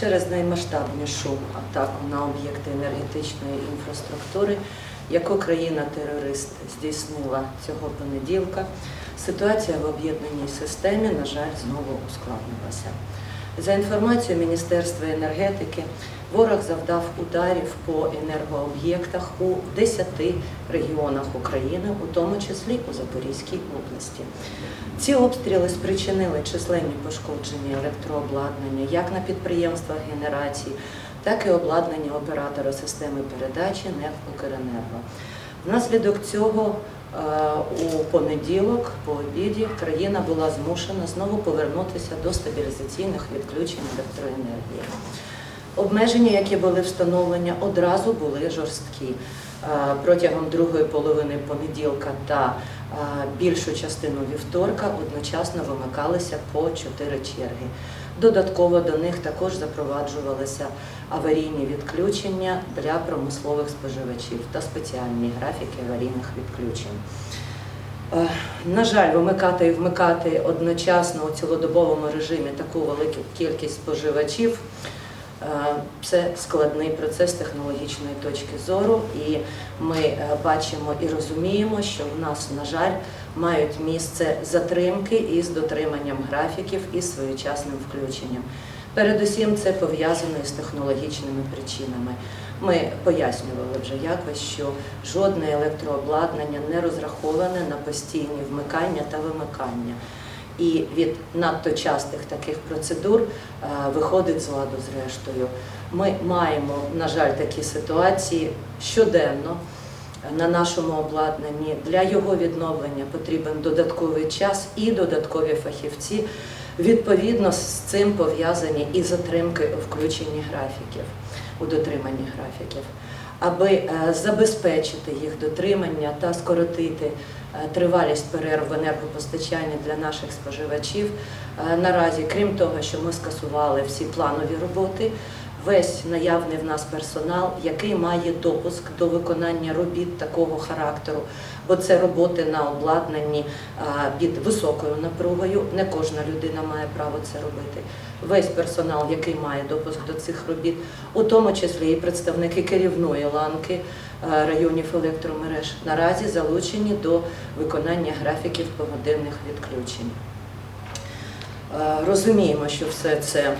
через наймасштабнішу атаку на об'єкти енергетичної інфраструктури, яку країна-терорист здійснила цього понеділка, ситуація в об'єднаній системі, на жаль, знову ускладнилася. За інформацією Міністерства енергетики, ворог завдав ударів по енергооб'єктах у 10 регіонах України, у тому числі у Запорізькій області. Ці обстріли спричинили численні пошкодження електрообладнання як на підприємствах генерації, так і обладнання оператора системи передачі НЕК «Укренерго». Внаслідок цього у понеділок по обіді країна була змушена знову повернутися до стабілізаційних відключень електроенергії. Обмеження, які були встановлені, одразу були жорсткі. Е, Протягом другої половини понеділка та е, більшу частину вівторка одночасно вимикалися по чотири черги. Додатково до них також запроваджувалися аварійні відключення для промислових споживачів та спеціальні графіки аварійних відключень. Е, На жаль, вимикати і вмикати одночасно у цілодобовому режимі таку велику кількість споживачів це складний процес технологічної точки зору, і ми е, бачимо і розуміємо, що в нас, на жаль, мають місце затримки із дотриманням графіків і своєчасним включенням. Передусім, це пов'язано із технологічними причинами. Ми пояснювали вже якось, що жодне електрообладнання не розраховане на постійні вмикання та вимикання. І від надто частих таких процедур е, виходить з ладу зрештою. Ми маємо, на жаль, такі ситуації щоденно на нашому обладнанні. Для його відновлення потрібен додатковий час і додаткові фахівці. Відповідно, з цим пов'язані і затримки у включенні графіків, у дотриманні графіків. Аби е, забезпечити їх дотримання та скоротити е, тривалість перерв в енергопостачанні для наших споживачів, е, наразі, крім того, що ми скасували всі планові роботи, весь наявний в нас персонал, який має допуск до виконання робіт такого характеру, бо це роботи на обладнанні під високою напругою. Не кожна людина має право це робити. Весь персонал, який має допуск до цих робіт, у тому числі і представники керівної ланки районів електромереж, наразі залучені до виконання графіків погодинних відключень. Розуміємо, що все це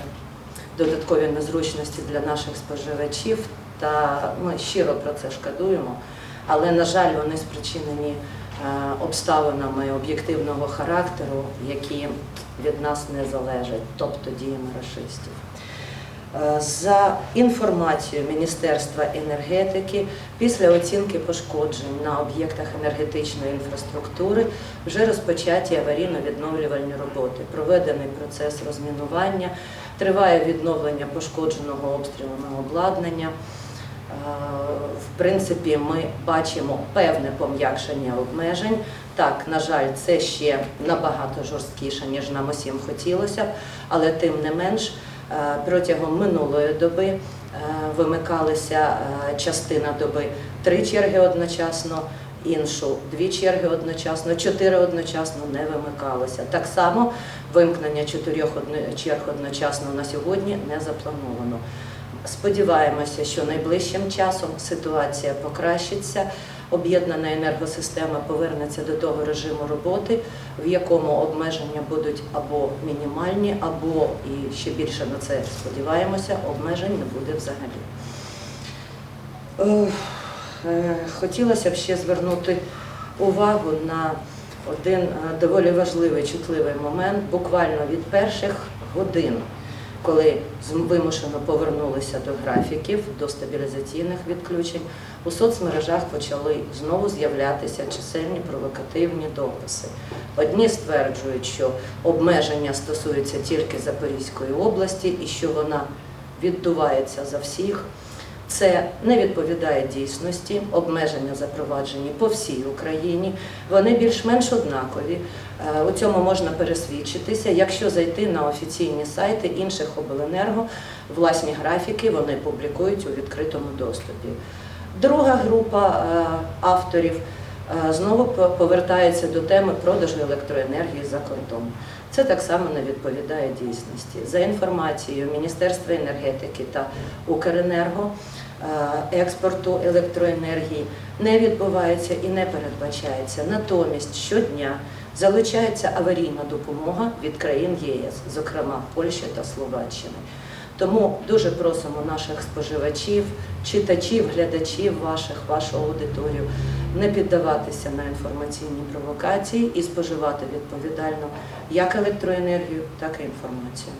додаткові незручності для наших споживачів, та ми щиро про це шкодуємо, але, на жаль, вони спричинені е, обставинами об'єктивного характеру, які від нас не залежать, тобто діями расистів. Е, За інформацією Міністерства енергетики, після оцінки пошкоджень на об'єктах енергетичної інфраструктури вже розпочаті аварійно-відновлювальні роботи. Проведений процес розмінування, триває відновлення пошкодженого обстрілами обладнання. Е, В принципі, ми бачимо певне пом'якшення обмежень. Так, на жаль, це ще набагато жорсткіше, ніж нам усім хотілося, але тим не менш, е, протягом минулої доби е, вимикалися е, частина доби три черги одночасно, іншу дві черги одночасно, чотири одночасно не вимикалося. Так само вимкнення чотирьох черг одночасно на сьогодні не заплановано. Сподіваємося, що найближчим часом ситуація покращиться. Об'єднана енергосистема повернеться до того режиму роботи, в якому обмеження будуть або мінімальні, або і ще більше на це сподіваємося, обмежень не буде взагалі. Е, Хотілося б ще звернути увагу на один е, доволі важливий чутливий момент, буквально від перших годин коли вимушено повернулися до графіків, до стабілізаційних відключень, у соцмережах почали знову з'являтися чисельні провокативні дописи. Одні стверджують, що обмеження стосуються тільки Запорізької області і що вона віддувається за всіх. Це не відповідає дійсності. Обмеження запроваджені по всій Україні. Вони більш-менш однакові. Е, У цьому можна пересвідчитися, якщо зайти на офіційні сайти інших обленерго, власні графіки вони публікують у відкритому доступі. Друга група е, авторів знову по- повертається до теми продажу електроенергії за кордон. Це так само не відповідає дійсності. За інформацією Міністерства енергетики та Укренерго е, експорту електроенергії не відбувається і не передбачається. Натомість щодня залучається аварійна допомога від країн ЄС, зокрема Польщі та Словаччини. Тому дуже просимо наших споживачів, читачів, глядачів ваших, вашу аудиторію не піддаватися на інформаційні провокації і споживати відповідально як електроенергію, так і інформацію.